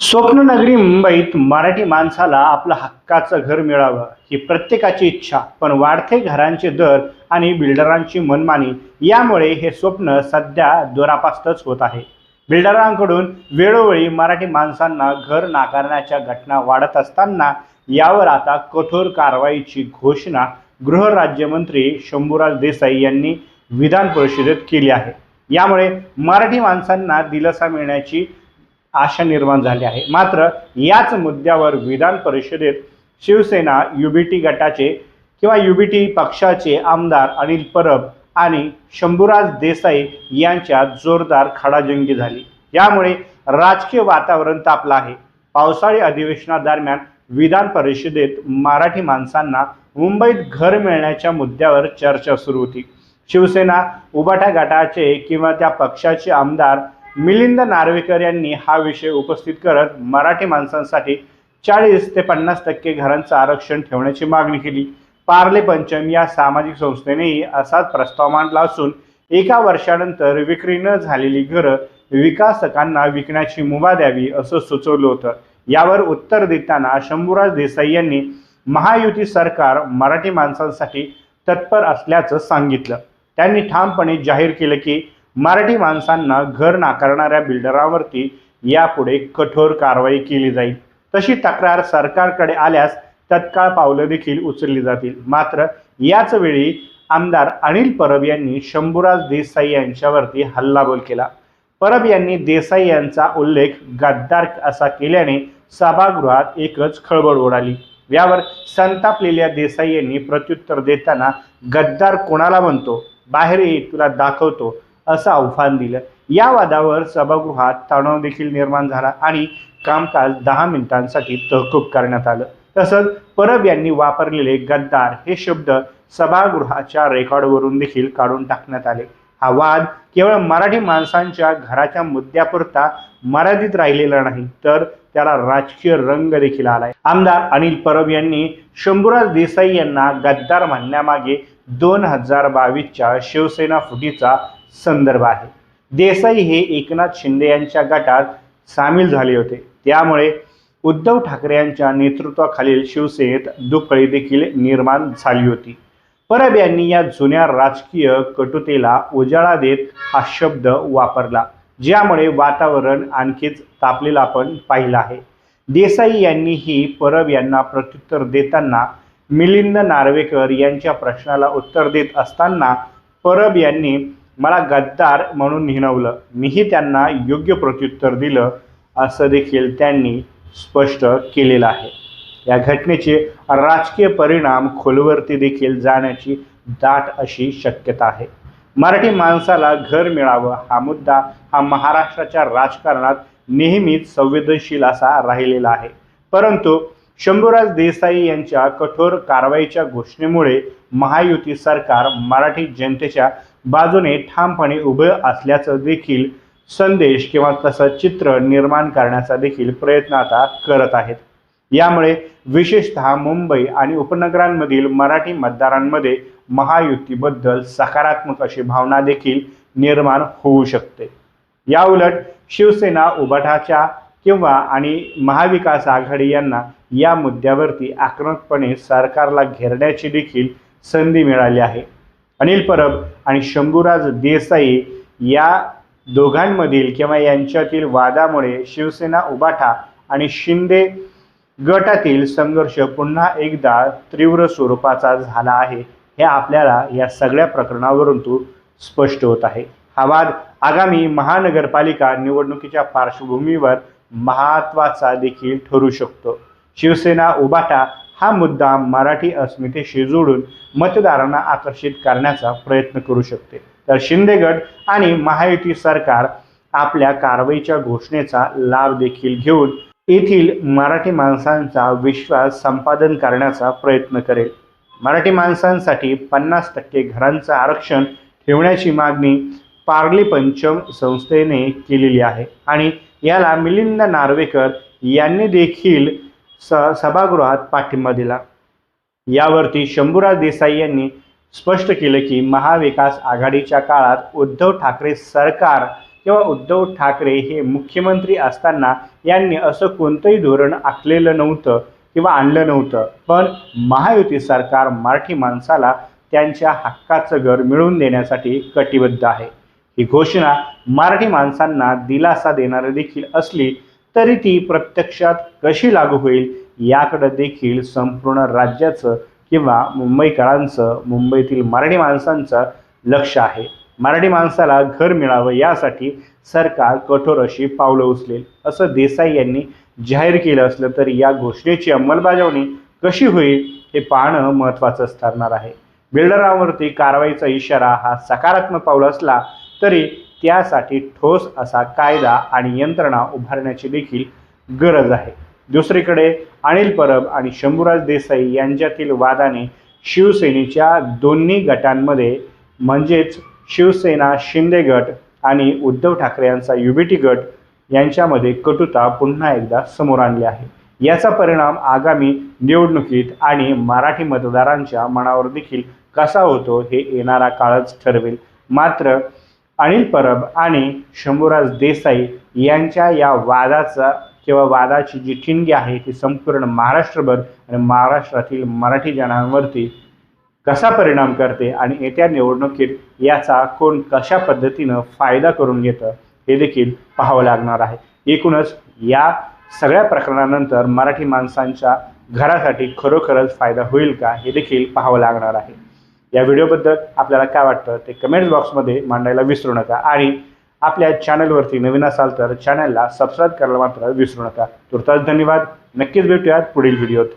स्वप्ननगरी मुंबईत मराठी माणसाला आपलं हक्काचं घर मिळावं ही प्रत्येकाची इच्छा पण वाढते घरांचे दर आणि बिल्डरांची मनमानी. यामुळे हे स्वप्न सध्या दुरापास्तच होत आहे. बिल्डरांकडून वेळोवेळी मराठी माणसांना घर नाकारण्याच्या घटना वाढत असताना यावर आता कठोर कारवाईची घोषणा गृहराज्यमंत्री शंभूराज देसाई यांनी विधान परिषदेत केली आहे. यामुळे मराठी माणसांना दिलासा मिळण्याची आशा निर्माण झाली आहे. मात्र याच मुद्द्यावर विधान परिषदेत शिवसेना युबीटी गटाचे किंवा युबीटी पक्षाचे आमदार अनिल परब आणि शंभूराज देसाई यांच्यात जोरदार खडाजंगी झाली. यामुळे राजकीय वातावरण तापलं आहे. पावसाळी अधिवेशनादरम्यान विधान परिषदेत मराठी माणसांना मुंबईत घर मिळण्याच्या मुद्द्यावर चर्चा सुरू होती. शिवसेना उबाटा गटाचे किंवा त्या पक्षाचे आमदार मिलिंद नार्वेकर यांनी हा विषय उपस्थित करत मराठी माणसांसाठी चाळीस ते पन्नास टक्के घरांचं आरक्षण ठेवण्याची मागणी केली. पार्ले पंचम या सामाजिक संस्थेनेही असाच प्रस्ताव मांडला असून एका वर्षानंतर विक्री न झालेली घरं विकासकांना विकण्याची मुभा द्यावी असं सुचवलं होतं. यावर उत्तर देताना शंभूराज देसाई यांनी महायुती सरकार मराठी माणसांसाठी तत्पर असल्याचं सांगितलं. त्यांनी ठामपणे जाहीर केलं की मराठी माणसांना घर नाकारणाऱ्या बिल्डरांवरती यापुढे कठोर कारवाई केली जाईल. तशी तक्रार सरकारकडे आल्यास तत्काळ पावलं देखील उचलली जातील. मात्र याच वेळी आमदार अनिल परब यांनी शंभूराज देसाई यांच्यावरती हल्लाबोल केला. परब यांनी देसाई यांचा उल्लेख गद्दार असा केल्याने सभागृहात एकच खळबळ उडाली. यावर संतापलेल्या देसाई यांनी प्रत्युत्तर देताना गद्दार कोणाला म्हणतो? बाहेर ये तुला दाखवतो. असं आव्हान दिलं. या वादावर सभागृहात तणाव देखील निर्माण झाला आणि कामकाज दहा मिनिटांसाठी तहकूब करण्यात आलं. तसंच परब यांनी वापरलेले गद्दार हे शब्द सभागृहाच्या रेकॉर्डवरून देखील काढून टाकण्यात आले. हा वाद केवळ मराठी माणसांच्या घराच्या मुद्द्यापुरता मर्यादित राहिलेला नाही तर त्याला राजकीय रंग देखील आलाय. आमदार अनिल परब यांनी शंभूराज देसाई यांना गद्दार म्हणण्यामागे दोन हजार बावीसच्या शिवसेना फुटीचा संदर्भ आहे. देसाई हे एकनाथ शिंदे यांच्या गटात सामील झाले होते. त्यामुळे उद्धव ठाकरे यांच्या नेतृत्वाखालील शिवसेनेत दुकळी देखील निर्माण झाली होती. परब यांनी या जुन्या राजकीय कटुतेला उजाळा देत हा शब्द वापरला ज्यामुळे वातावरण आणखीच तापलेलं आपण पाहिलं आहे. देसाई यांनीही परब यांना प्रत्युत्तर देताना मिलिंद नार्वेकर यांच्या प्रश्नाला उत्तर देत असताना परब यांनी मला गद्दार म्हणून हिणवलं. मीही त्यांना योग्य प्रत्युत्तर दिलं असं देखील त्यांनी स्पष्ट केलेलं आहे. या घटनेचे राजकीय परिणाम खोलवरती देखील जाण्याची दाट अशी शक्यता आहे. मराठी माणसाला घर मिळावं हा मुद्दा हा महाराष्ट्राच्या राजकारणात नेहमीच संवेदनशील असा राहिलेला आहे. परंतु शंभूराज देसाई यांच्या कठोर कारवाईच्या घोषणेमुळे महायुती सरकार मराठी जनतेच्या बाजूने ठामपणे उभं असल्याचं देखील संदेश किंवा तसं चित्र निर्माण करण्याचा देखील प्रयत्न आता करत आहेत. यामुळे विशेषतः मुंबई आणि उपनगरांमधील मराठी मतदारांमध्ये महायुतीबद्दल सकारात्मक अशी भावना देखील निर्माण होऊ शकते. याउलट शिवसेना उबाठाच्या किंवा आणि महाविकास आघाडी यांना या मुद्द्यावरती आक्रमकपणे सरकारला घेरण्याची देखील संधी मिळाली आहे. अनिल परब आणि शंभूराज देसाई या दोघांमधील किंवा यांच्यातील वादामुळे शिवसेना उबाठा आणि शिंदे गटातील संघर्ष पुन्हा एकदा तीव्र स्वरूपाचा झाला आहे. हे आपल्याला या सगळ्या प्रकरणावरून तू स्पष्ट होत आहे. हा वाद आगामी महानगरपालिका निवडणुकीच्या पार्श्वभूमीवर महत्त्वाचा देखील ठरू शकतो. शिवसेना उबाटा हा मुद्दा मराठी अस्मितेशी जोडून मतदारांना आकर्षित करण्याचा प्रयत्न करू शकते. तर शिंदे गट आणि महायुती सरकार आपल्या कारवाईच्या घोषणेचा लाभ देखील घेऊन येथील मराठी माणसांचा विश्वास संपादन करण्याचा प्रयत्न करेल. मराठी माणसांसाठी पन्नास टक्के घरांचं आरक्षण ठेवण्याची मागणी पार्ले पंचम संस्थेने केलेली आहे आणि याला मिलिंद नार्वेकर यांनी देखील स सभागृहात पाठिंबा दिला. यावरती शंभूराज देसाई यांनी स्पष्ट केलं की महाविकास आघाडीच्या काळात उद्धव ठाकरे सरकार किंवा उद्धव ठाकरे हे मुख्यमंत्री असताना यांनी असं कोणतंही धोरण आखलेलं नव्हतं किंवा आणलं नव्हतं. पण महायुती सरकार मराठी माणसाला त्यांच्या हक्काचं घर मिळवून देण्यासाठी कटिबद्ध आहे. ही घोषणा मराठी माणसांना दिलासा देणारी देखील असली तरी ती प्रत्यक्षात कशी लागू होईल याकडे देखील संपूर्ण राज्याचं किंवा मुंबईकरांचं मुंबईतील मराठी माणसांचं लक्ष आहे. मराठी माणसाला घर मिळावं यासाठी सरकार कठोर अशी पावलं उचलेल. असं देसाई यांनी जाहीर केलं असलं तरी या घोषणेची अंमलबजावणी कशी होईल हे पाहणं महत्त्वाचंच ठरणार आहे. बिल्डरांवरती कारवाईचा इशारा हा सकारात्मक पाऊल असला तरी त्यासाठी ठोस असा कायदा आणि यंत्रणा उभारण्याची देखील गरज आहे. दुसरीकडे अनिल परब आणि शंभूराज देसाई यांच्यातील वादाने शिवसेनेच्या दोन्ही गटांमध्ये म्हणजेच शिवसेना शिंदे गट आणि उद्धव ठाकरे यांचा युबीटी गट यांच्यामध्ये कटुता पुन्हा एकदा समोर आणली आहे. याचा परिणाम आगामी निवडणुकीत आणि मराठी मतदारांच्या मनावर देखील कसा होतो हे येणारा काळच ठरवेल. मात्र अनिल परब आणि शंभूराज देसाई यांच्या या वादाचा किंवा वादाची जी ठिणगी आहे ती संपूर्ण महाराष्ट्रभर आणि महाराष्ट्रातील मराठी जनांवरती कसा परिणाम करते आणि येत्या निवडणुकीत याचा कोण कशा पद्धतीनं फायदा करून घेतं हे देखील पाहावं लागणार आहे. एकूणच या सगळ्या प्रकरणानंतर मराठी माणसांच्या घरासाठी खरोखरच फायदा होईल का हे देखील पाहावं लागणार आहे. या व्हिडिओबद्दल आपल्याला काय वाटतं ते कमेंट्स बॉक्समध्ये मांडायला विसरू नका. आणि आपल्या चॅनलवरती नवीन असाल तर चॅनलला सबस्क्राईब करायला मात्र विसरू नका. तुर्तास धन्यवाद. नक्कीच भेटूयात पुढील व्हिडिओत